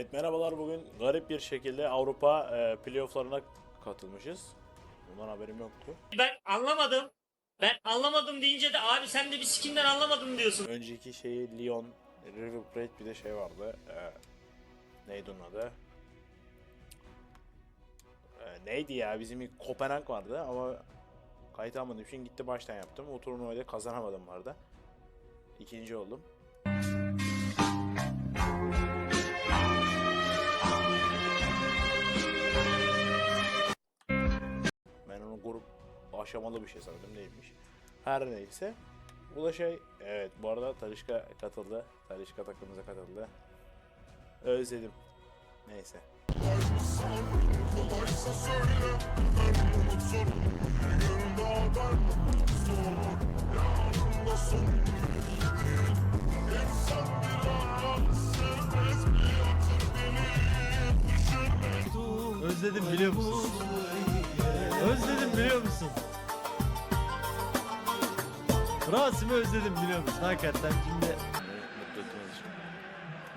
Evet merhabalar bugün garip bir şekilde Avrupa e, playofflarına katılmışız. Bundan haberim yoktu. Ben anlamadım. Ben anlamadım deyince de abi sen de bir sikinden anlamadım diyorsun. Önceki şeyi Lyon, River Plate bir de şey vardı. E, neydi onun adı? E, neydi ya bizim ilk Kopenhag vardı ama kayıt almadığım için gitti baştan yaptım. O turnuvayı da kazanamadım vardı. İkinci oldum. Aşamalı bir şey sanırım neymiş. Her neyse. Bu da şey, evet bu arada Talişka katıldı. Talişka takımımıza katıldı. Özledim. Neyse. Özledim biliyor musun? Özledim biliyor musun? Rasim'i özledim biliyor musun? Hakikaten şimdi Mutlu.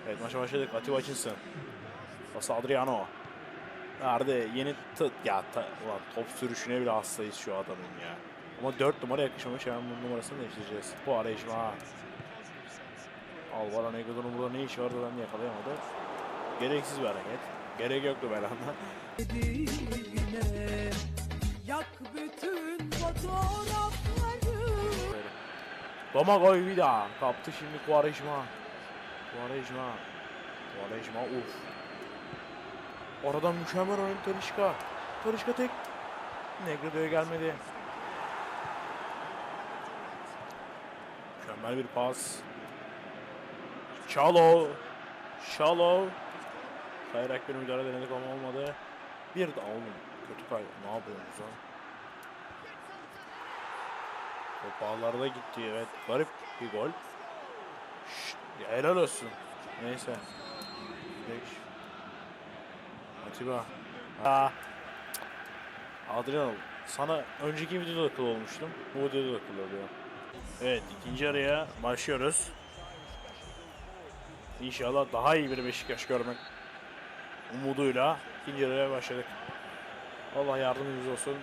Evet maça başladık. Atiba Hutchinson. Pas Adriano. Nerede? Yeni t- ya ta- ulan top sürüşüne bile hastayız şu adamın ya. Ama 4 numara yakışmamış hemen bu numarasını değiştireceğiz. Bu arayışma ha. Alvaro Negredo'nun burada ne işi vardı ben yakalayamadı. Gereksiz bir hareket. Gerek yoktu Belanda. Yak bütün fotoğrafları. Domagoy bir daha. Kaptı şimdi Quaresma. Quaresma. Quaresma uf. Oradan mükemmel oyun Talişka. Talişka tek. Negredo'ya gelmedi. Mükemmel bir pas. Şalo. Şalo. Kayarak bir müdahale denedik ama olmadı. Bir de oğlum kötü kay. Ne yapıyorsunuz lan? Top ağlarda gitti evet. Garip bir gol. Şşt, helal olsun. Neyse. Beş. Atiba. Aa. Adriano sana önceki videoda akıl olmuştum. Bu videoda akıl oluyor. Evet ikinci araya başlıyoruz. İnşallah daha iyi bir Beşiktaş görmek umuduyla ikinci araya başladık. Allah yardımcımız olsun.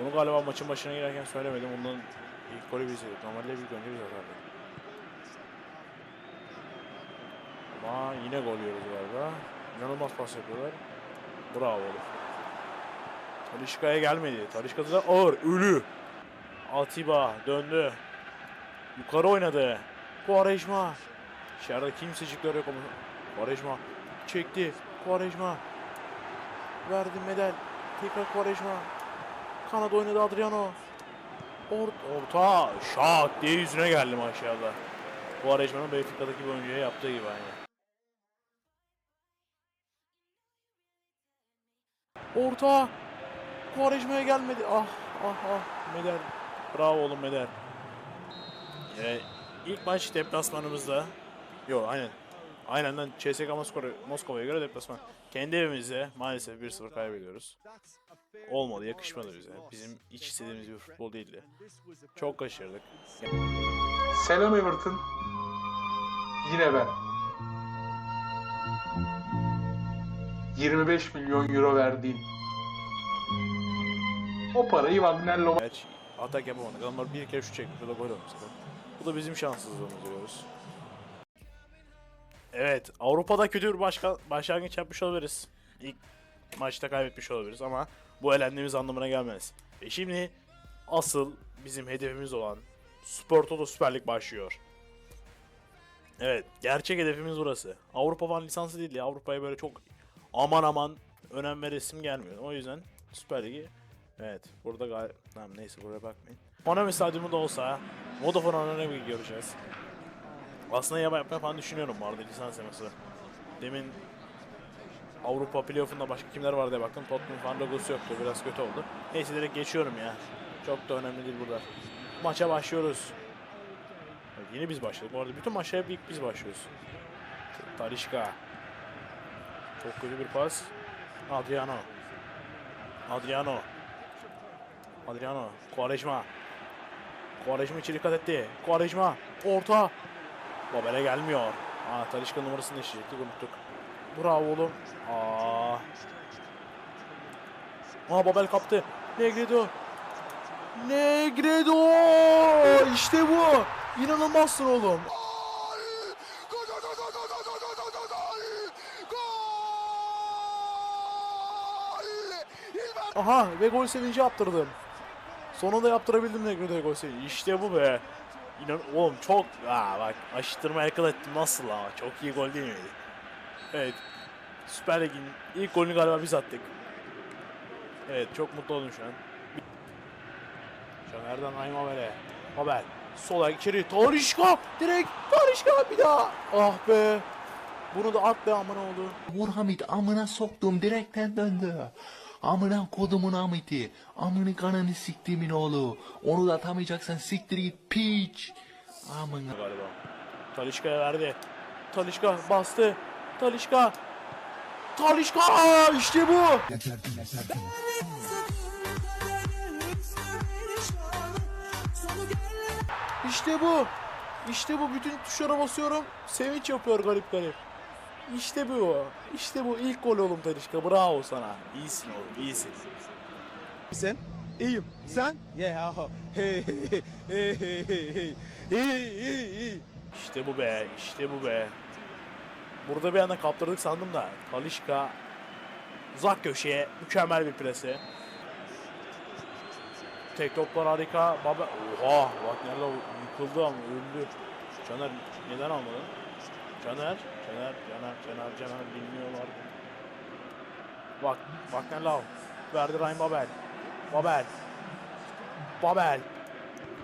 Bunu galiba maçın başına girerken söylemedim. Ondan ilk golü biz yedik. Normalde ilk önce biz atardık. Ama yine gol yiyoruz galiba. İnanılmaz pas yapıyorlar. Bravo oğlum. Gelmedi. Talişka da ağır, ölü. Atiba döndü. Yukarı oynadı. Quaresma. İçeride kimsecikler yok ama. Quaresma çekti. Quaresma. Verdi medal. Tekrar Quaresma. Kanada oynadı Adriano. Or orta şak diye yüzüne geldi maşallah. Quaresma'nın Benfica'daki bir oyuncuya yaptığı gibi aynı. Orta. Quaresma'ya gelmedi. Ah ah ah. Meder. Bravo oğlum Meder. Ee, ilk maç deplasmanımızda. Yok aynen. Aynenden CSKA Moskova, Moskova'ya göre deplasman. Kendi evimizde maalesef 1-0 kaybediyoruz. Olmadı, yakışmadı bize. Bizim iç istediğimiz bir futbol değildi. Çok kaçırdık. Selam Everton. Yine ben. 25 milyon euro verdiğim. O parayı Wagner Loma Gerçi atak yapamadık. Adamlar bir kere şu çekmiş, o da gol olmuş. Bu da bizim şanssızlığımız diyoruz. Evet, Avrupa'da kötü bir başka, başlangıç yapmış olabiliriz. İlk maçta kaybetmiş olabiliriz ama bu elendiğimiz anlamına gelmez. Ve şimdi asıl bizim hedefimiz olan Spor Toto Süper Lig başlıyor. Evet, gerçek hedefimiz burası. Avrupa falan lisansı değil ya. Avrupa'ya böyle çok aman aman önem veresim gelmiyor. O yüzden Süper Ligi Evet, burada gal tamam neyse buraya bakmayın. Konami stadyumu da olsa Vodafone bir göreceğiz. Aslında yama yapmayı falan düşünüyorum bu arada lisans teması. Demin Avrupa playoff'unda başka kimler var diye baktım. Tottenham falan logosu yoktu. Biraz kötü oldu. Neyse direkt geçiyorum ya. Çok da önemli değil burada. Maça başlıyoruz. Evet, yeni biz başladık. Bu arada bütün maça hep ilk biz başlıyoruz. Talişka. Çok kötü bir pas. Adriano. Adriano. Adriano. Quaresma. Quaresma içeri dikkat etti. Quaresma. Orta. Babel'e gelmiyor. Aa Talişka numarasını değiştirecektik unuttuk. Bravo oğlum. Aa. Aa Babel kaptı. Negredo. Negredo! İşte bu. İnanılmazsın oğlum. Aha ve gol sevinci yaptırdım. Sonunda yaptırabildim Negredo'ya gol sevinci. İşte bu be. İnan oğlum çok aa bak aşıttırma yakın ettim nasıl ama çok iyi gol değil miydi? Evet. Süper Lig'in ilk golünü galiba biz attık. Evet çok mutlu oldum şu an. Caner'den Naim Haber'e. Haber. Sola içeri. Tarışka. Direkt. Tarışka bir daha. Ah be. Bunu da at be aman oldu. Vurhamit amına soktum direkten döndü. Amına kodumun amiti. Amını kanını siktimin oğlu. Onu da atamayacaksan siktir git piç. Amına. Galiba. Talişka'ya verdi. Talişka bastı. Talişka. Talişka işte bu. İşte bu. İşte bu. Bütün tuşlara basıyorum. Sevinç yapıyor garip garip. İşte bu. İşte bu. İlk gol oğlum Talişka. Bravo sana. İyisin oğlum. iyisin. Sen? İyiyim. Sen? Yeah. Hey hey hey hey hey hey. İyi iyi iyi. İşte bu be. işte bu be. Burada bir anda kaptırdık sandım da. Talişka uzak köşeye mükemmel bir presi. Tek toplar harika. Baba oha bak nerede yıkıldı ama öldü. Caner neden almadı? Caner, Caner, Caner, Caner, Caner bilmiyorlar. Bak, bak ne lav. Verdi Ryan Babel. Babel. Babel.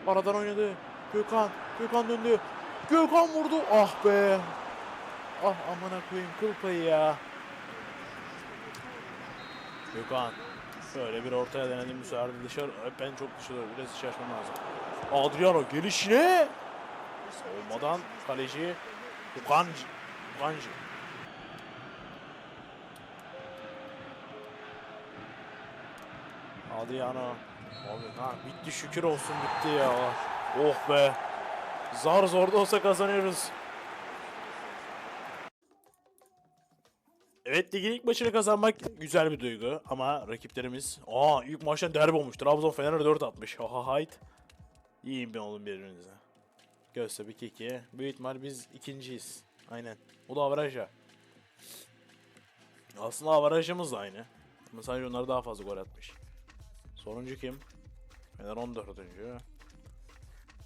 Aradan oynadı. Gökhan, Gökhan döndü. Gökhan vurdu. Ah be. Ah amına koyayım kıl payı ya. Gökhan. Böyle bir ortaya denedim bu sefer de dışarı. Hep ben çok dışarı biraz dışarı lazım. Adriano gelişine. Savunmadan kaleci Ukanji. Ukanji. Adriano. Abi ha bitti şükür olsun bitti ya. Oh be. Zar zor da olsa kazanıyoruz. Evet ligin ilk maçını kazanmak güzel bir duygu ama rakiplerimiz aa ilk maçtan derbi olmuş. Trabzon Fener'e 4 atmış. Ha hayt. Yiyin ben oğlum birbirinize. Göztepe 2 Büyük ihtimal biz ikinciyiz. Aynen. O da avaraj ya. Aslında avarajımız da aynı. Ama sadece onlar daha fazla gol atmış. Sonuncu kim? Fener 14.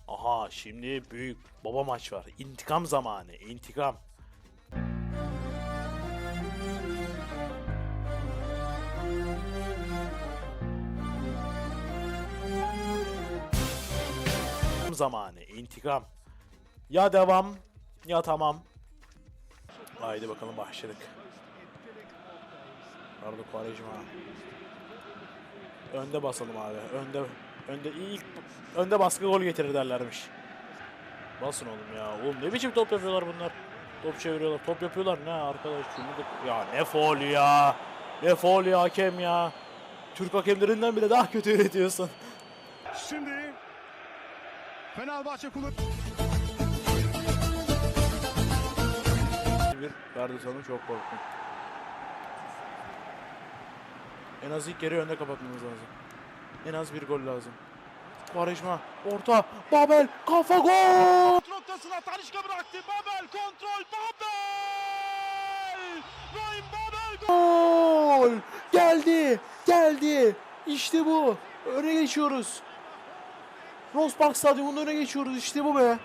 Aha şimdi büyük baba maç var. İntikam zamanı. İntikam. Zamanı. İntikam. Ya devam ya tamam. Haydi bakalım başladık. Arda Quaresma. Önde basalım abi. Önde önde ilk önde baskı gol getirir derlermiş. Basın oğlum ya. Oğlum ne biçim top yapıyorlar bunlar? Top çeviriyorlar. Top yapıyorlar ne arkadaş? Ya ne faul ya. Ne faul ya hakem ya. Türk hakemlerinden bile daha kötü üretiyorsun. Şimdi Fenerbahçe kulüp bir sanırım çok korktum. En az ilk yarı önde kapatmamız lazım. En az bir gol lazım. Quaresma orta Babel kafa gol! noktasına Talişka bıraktı. Babel kontrol Babel! Rahim Babel Gol! Geldi! Geldi! İşte bu. Öne geçiyoruz. Rospark Stadyumu'nda öne geçiyoruz. İşte bu be.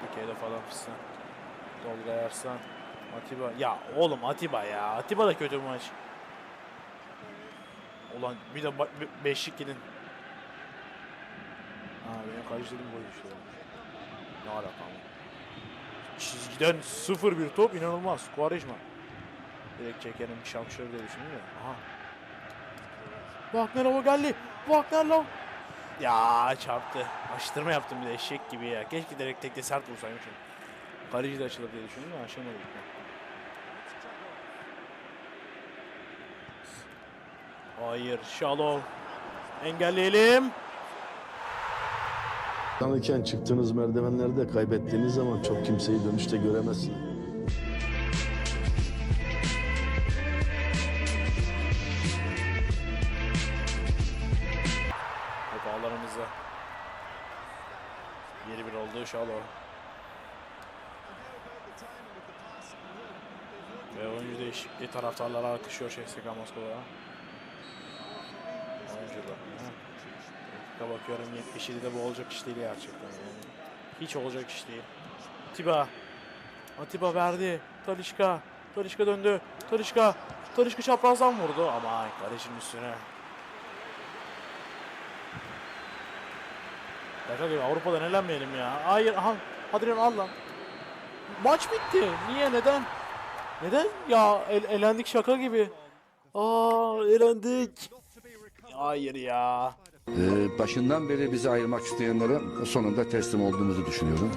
Türkiye'de falan fistan. Tolga Arslan. Atiba. Ya oğlum Atiba ya. Atiba da kötü bir maç. Ulan bir de beşlik gidin. Ha benim karıştırdığım gol işte. Ne alaka. Çizgiden 0-1 top inanılmaz. Quaresma. Direkt çekerim şamşır diye düşündüm ya. Aha. Wagnerova geldi. Wagnerov. Ya çarptı. Aştırma yaptım bir de eşek gibi ya. Keşke direkt tekte sert vursaymışım. Kaleci de açılır diye düşündüm de aşamadık. Hayır. Shalom. Engelleyelim. Tanırken çıktığınız merdivenlerde kaybettiğiniz zaman çok kimseyi dönüşte göremezsin. Oldu Şalo. Ve oyuncu değişikliği taraftarlar alkışlıyor CSKA Moskova'ya. Oyuncular. Dakika bakıyorum 77'de bu olacak iş değil gerçekten yani. Hiç olacak iş değil. Atiba. Atiba verdi. Talişka. Talişka döndü. Talişka. Talişka çaprazdan vurdu ama kalecinin üstüne. Şaka gibi Avrupa'dan elenmeyelim ya. Hayır aha Adrian al lan. Maç bitti. Niye neden? Neden? Ya el- elendik şaka gibi. Aa elendik. Hayır ya. Ee, başından beri bizi ayırmak isteyenlere sonunda teslim olduğumuzu düşünüyorum.